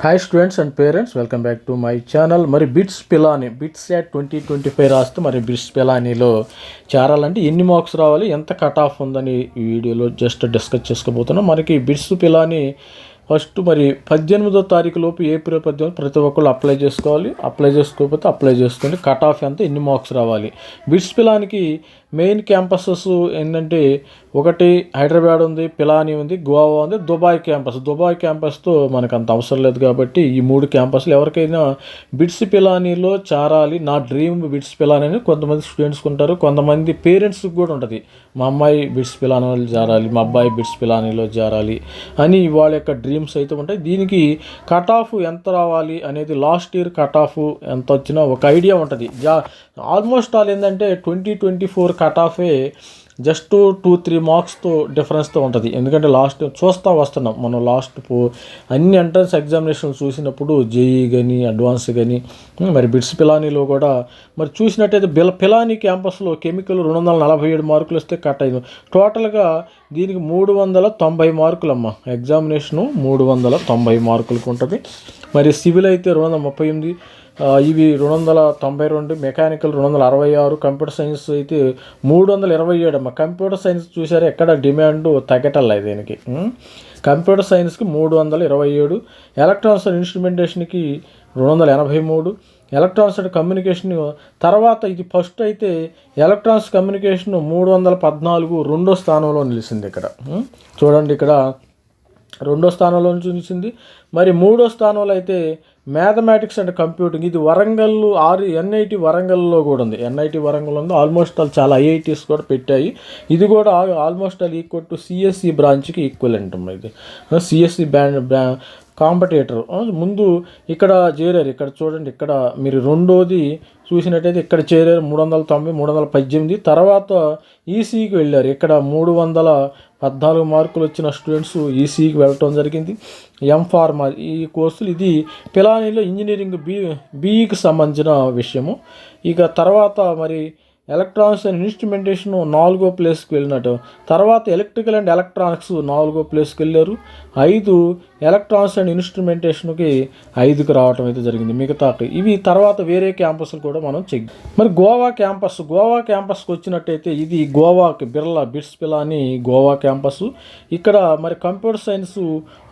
Hi students and parents welcome back to my channel మరి BITS Pilani BITS at twenty twenty five రాస్తే మరి bits పిలానీలో చేరాలంటే ఎన్ని marks రావాలి ఎంత కట్ ఆఫ్ ఉందని ఈ వీడియోలో జస్ట్ డిస్కస్ చేసుకోబోతున్నాం మనకి బిట్స్ పిలాని ఫస్ట్ మరి పద్దెనిమిదో తారీఖు లోపు ఏప్రిల్ పద్దెనిమిది ప్రతి ఒక్కళ్ళు అప్లై చేసుకోవాలి. అప్లై చేసుకోకపోతే అప్లై చేసుకోండి. కట్ ఆఫ్ ఎంత ఎన్ని మార్క్స్ రావాలి? బిట్స్ పిలానికి మెయిన్ క్యాంపసెస్ ఏంటంటే ఒకటి హైదరాబాద్ ఉంది పిలాని ఉంది గోవా ఉంది దుబాయ్ క్యాంపస్. దుబాయ్ క్యాంపస్తో మనకు అంత అవసరం లేదు కాబట్టి ఈ మూడు క్యాంపస్లు ఎవరికైనా బిట్స్ పిలానీలో చేరాలి. నా డ్రీమ్ బిట్స్ పిలాని అని కొంతమంది స్టూడెంట్స్ ఉంటారు. కొంతమంది పేరెంట్స్కి కూడా ఉంటుంది. మా అమ్మాయి బిట్స్ పిలానీలో చేరాలి మా అబ్బాయి బిట్స్ పిలానీలో చేరాలి అని వాళ్ళ యొక్క డ్రీమ్స్ అయితే ఉంటాయి. దీనికి కట్ ఆఫ్ ఎంత రావాలి అనేది లాస్ట్ ఇయర్ కట్ ఆఫ్ ఎంత వచ్చినా ఒక ఐడియా ఉంటుంది. జా ఆల్మోస్ట్ ఆల్ ఏంటంటే ట్వంటీ ట్వంటీ ఫోర్ కట్ ఆఫే జస్ట్ టూ త్రీ మార్క్స్తో డిఫరెన్స్తో ఉంటుంది. ఎందుకంటే లాస్ట్ చూస్తూ వస్తున్నాం. మనం లాస్ట్ పో అన్ని ఎంట్రన్స్ ఎగ్జామినేషన్ చూసినప్పుడు జేఈ కానీ అడ్వాన్స్ కానీ మరి బిట్స్ పిలానీలో కూడా మరి చూసినట్టయితే బిల పిలానీ క్యాంపస్లో కెమికల్ రెండు వందల నలభై ఏడు మార్కులు వస్తే కట్ అయింది. టోటల్గా దీనికి మూడు వందల తొంభై మార్కులమ్మ. ఎగ్జామినేషను మూడు వందల తొంభై మార్కులకు ఉంటుంది. మరి సివిల్ అయితే రెండు వందల ముప్పై ఎనిమిది ఇవి రెండు వందల తొంభై రెండు మెకానికల్ రెండు వందల అరవై ఆరు కంప్యూటర్ సైన్స్ అయితే మూడు వందల ఇరవై ఏడు అమ్మ కంప్యూటర్ సైన్స్ చూసారా ఎక్కడ డిమాండ్ తగ్గటల్లా దీనికి? కంప్యూటర్ సైన్స్కి మూడు వందల ఇరవై ఏడు ఎలక్ట్రానిక్స్ అండ్ ఇన్స్ట్రుమెంటేషన్కి రెండు వందల ఎనభై మూడు ఎలక్ట్రానిక్స్ అండ్ కమ్యూనికేషన్ తర్వాత ఇది ఫస్ట్ అయితే ఎలక్ట్రానిక్స్ కమ్యూనికేషన్ మూడు వందల పద్నాలుగు రెండో స్థానంలో నిలిచింది ఇక్కడ. చూడండి ఇక్కడ రెండో స్థానంలో నిలిచింది. మరి మూడో స్థానంలో అయితే మ్యాథమెటిక్స్ అండ్ కంప్యూటింగ్. ఇది వరంగల్ ఆరు ఎన్ఐటి వరంగల్లో కూడా ఉంది. ఎన్ఐటి వరంగల్ ఉంది. ఆల్మోస్ట్ ఆల్ చాలా ఐఐటీస్ కూడా పెట్టాయి. ఇది కూడా almost all equal to CSE బ్రాంచ్కి ఈక్వల్ ఉంటుంది ఇది సిఎస్సి బ్రాండ్ బ్రా కాంపిటేటర్. ముందు ఇక్కడ చేరారు. ఇక్కడ చూడండి ఇక్కడ మీరు రెండోది చూసినట్టయితే ఇక్కడ చేరారు మూడు వందల తొంభై మూడు వందల పద్దెనిమిది తర్వాత ఈసీకి వెళ్ళారు. ఇక్కడ మూడు వందల పద్నాలుగు మార్కులు వచ్చిన స్టూడెంట్స్ ఈసీకి వెళ్ళటం జరిగింది. ఎం ఫార్మా ఈ కోర్సులు ఇది పిలానీలో ఇంజనీరింగ్ బీ బీఈకి సంబంధించిన విషయము. ఇక తర్వాత మరి ఎలక్ట్రానిక్స్ అండ్ ఇన్స్ట్రుమెంటేషన్ నాలుగో ప్లేస్కి వెళ్ళినట్టు. తర్వాత ఎలక్ట్రికల్ అండ్ ఎలక్ట్రానిక్స్ నాలుగో ప్లేస్కి వెళ్ళారు. ఐదు ఎలక్ట్రానిక్స్ అండ్ ఇన్స్ట్రుమెంటేషన్కి ఐదుకు రావటం అయితే జరిగింది. మిగతా ఇవి తర్వాత వేరే క్యాంపస్లు కూడా మనం చెక్ మరి గోవా క్యాంపస్. గోవా క్యాంపస్కి వచ్చినట్టయితే ఇది గోవాకి బిర్లా బిట్స్ పిలా అని గోవా క్యాంపస్ ఇక్కడ మరి కంప్యూటర్ సైన్స్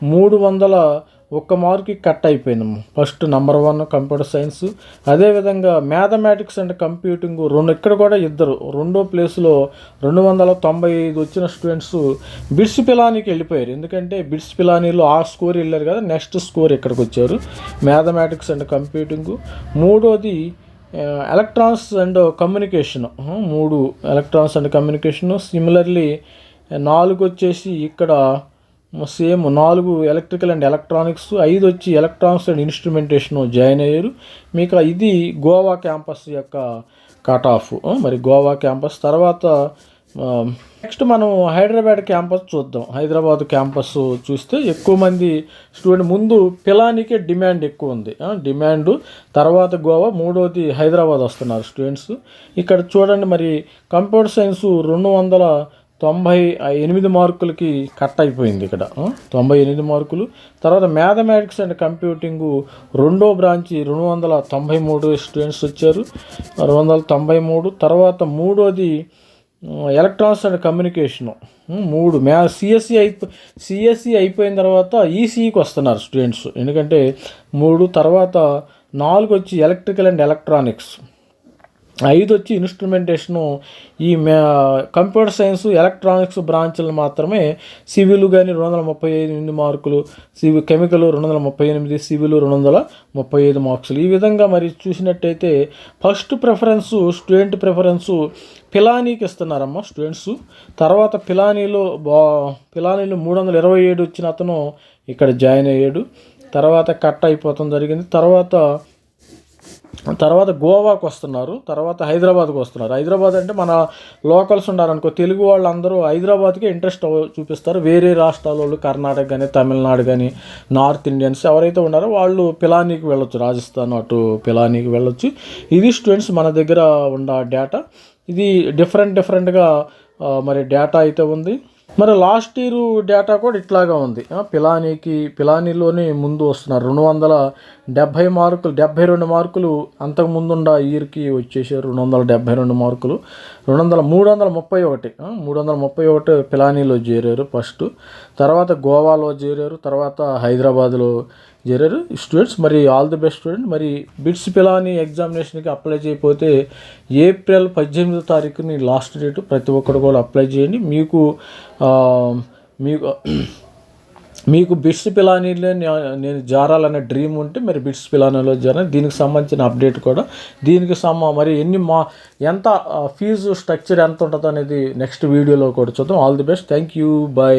మూడు వందల ఒక్క మార్క్కి కట్ అయిపోయింది first number one computer science అదేవిధంగా మ్యాథమెటిక్స్ అండ్ కంప్యూటింగ్ రెండు ఇక్కడ కూడా ఇద్దరు. రెండో ప్లేస్లో రెండు వందల తొంభై ఐదు వచ్చిన స్టూడెంట్స్ బిట్స్ పిలానీకి వెళ్ళిపోయారు. ఎందుకంటే బిట్స్ పిలానీలో ఆ స్కోర్ వెళ్ళారు కదా నెక్స్ట్ స్కోర్ ఇక్కడికి వచ్చారు. మ్యాథమెటిక్స్ అండ్ కంప్యూటింగ్ మూడోది ఎలక్ట్రాన్స్ అండ్ కమ్యూనికేషన్ మూడు ఎలక్ట్రాన్స్ అండ్ కమ్యూనికేషన్ సిమిలర్లీ నాలుగు వచ్చేసి ఇక్కడ సేమ్ నాలుగు ఎలక్ట్రికల్ అండ్ ఎలక్ట్రానిక్స్ ఐదు వచ్చి ఎలక్ట్రానిక్స్ అండ్ ఇన్స్ట్రుమెంటేషన్ జాయిన్ అయ్యారు. మీకు ఇది గోవా క్యాంపస్ యొక్క కట్ ఆఫ్ మరి గోవా క్యాంపస్ తర్వాత నెక్స్ట్ మనం హైదరాబాద్ క్యాంపస్ చూద్దాం. హైదరాబాద్ క్యాంపస్ చూస్తే ఎక్కువ మంది స్టూడెంట్ ముందు పిలానికే డిమాండ్ ఎక్కువ ఉంది. డిమాండ్ తర్వాత గోవా మూడోది హైదరాబాద్ వస్తున్నారు స్టూడెంట్స్. ఇక్కడ చూడండి మరి కంప్యూటర్ సైన్స్ రెండు వందల తొంభై ఎనిమిది మార్కులకి కట్ అయిపోయింది ఇక్కడ. తొంభై ఎనిమిది మార్కులు. తర్వాత మ్యాథమెటిక్స్ అండ్ కంప్యూటింగ్ రెండో బ్రాంచి రెండు వందల తొంభై మూడు స్టూడెంట్స్ వచ్చారు. రెండు వందల తొంభై మూడు. తర్వాత మూడోది ఎలక్ట్రానిక్స్ అండ్ కమ్యూనికేషను. మూడు. మ్యా సిఎస్సి అయిపో సిఎస్సి అయిపోయిన తర్వాత ఈసీకి వస్తున్నారు స్టూడెంట్స్. ఎందుకంటే మూడు తర్వాత నాలుగు వచ్చి ఎలక్ట్రికల్ అండ్ ఎలక్ట్రానిక్స్. ఐదు వచ్చి ఇన్స్ట్రుమెంటేషను ఈ మే కంప్యూటర్ సైన్స్ ఎలక్ట్రానిక్స్ బ్రాంచ్లు మాత్రమే సివిల్ కానీ రెండు వందల ముప్పై ఎనిమిది మార్కులు సివి కెమికల్ రెండు వందల ముప్పై ఎనిమిది సివిల్ రెండు వందల ముప్పై ఐదు మార్క్సులు. ఈ విధంగా మరి చూసినట్టయితే ఫస్ట్ ప్రిఫరెన్స్ స్టూడెంట్ ప్రిఫరెన్స్ పిలానీకి ఇస్తున్నారమ్మ స్టూడెంట్స్. తర్వాత పిలానీలో బా పిలానీలో మూడు వందల ఇరవై ఏడు వచ్చిన అతను ఇక్కడ జాయిన్ అయ్యాడు. తర్వాత కట్ అయిపోవడం జరిగింది. తర్వాత తర్వాత గోవాకు వస్తున్నారు తర్వాత హైదరాబాద్కు వస్తున్నారు. హైదరాబాద్ అంటే మన లోకల్స్ ఉన్నారనుకో తెలుగు వాళ్ళందరూ హైదరాబాద్కి ఇంట్రెస్ట్ చూపిస్తారు. వేరే రాష్ట్రాల వాళ్ళు కర్ణాటక కానీ తమిళనాడు కానీ నార్త్ ఇండియన్స్ ఎవరైతే ఉన్నారో వాళ్ళు పిలానీకి వెళ్ళొచ్చు రాజస్థాన్ అటు పిలానీకి వెళ్ళొచ్చు. ఇది స్టూడెంట్స్ మన దగ్గర ఉన్న డేటా ఇది డిఫరెంట్ డిఫరెంట్గా మరి డేటా అయితే ఉంది. మరి లాస్ట్ ఇయర్ డేటా కూడా ఇట్లాగా ఉంది. పిలానీకి పిలానీలోనే ముందు వస్తున్నారు. రెండు వందల డెబ్భై మార్కులు డెబ్భై రెండు మార్కులు అంతకు ముందున్న ఇయర్కి వచ్చేసారు రెండు వందల డెబ్భై రెండు మార్కులు. రెండు వందల మూడు వందల ముప్పై ఒకటి మూడు వందల ముప్పై ఒకటి పిలానీలో చేరారు ఫస్ట్. తర్వాత గోవాలో చేరారు. తర్వాత హైదరాబాద్లో చేరారు స్టూడెంట్స్ మరి ఆల్ ది బెస్ట్ స్టూడెంట్ మరి బిట్స్ పిలాని ఎగ్జామినేషన్కి అప్లై చేయకపోతే ఏప్రిల్ పద్దెనిమిదో తారీఖుని లాస్ట్ డేట్ ప్రతి ఒక్కరు కూడా అప్లై చేయండి. మీకు మీకు మీకు బిట్స్ పిలానీలో నేను జారాలనే డ్రీమ్ ఉంటే మరి బిట్స్ పిలానీలో జారా దీనికి సంబంధించిన అప్డేట్ కూడా. దీనికి సమ మరి ఎన్ని మా ఎంత ఫీజు స్ట్రక్చర్ ఎంత ఉంటుంది అనేది నెక్స్ట్ వీడియోలో కూడా చూద్దాం. All the best thank you bye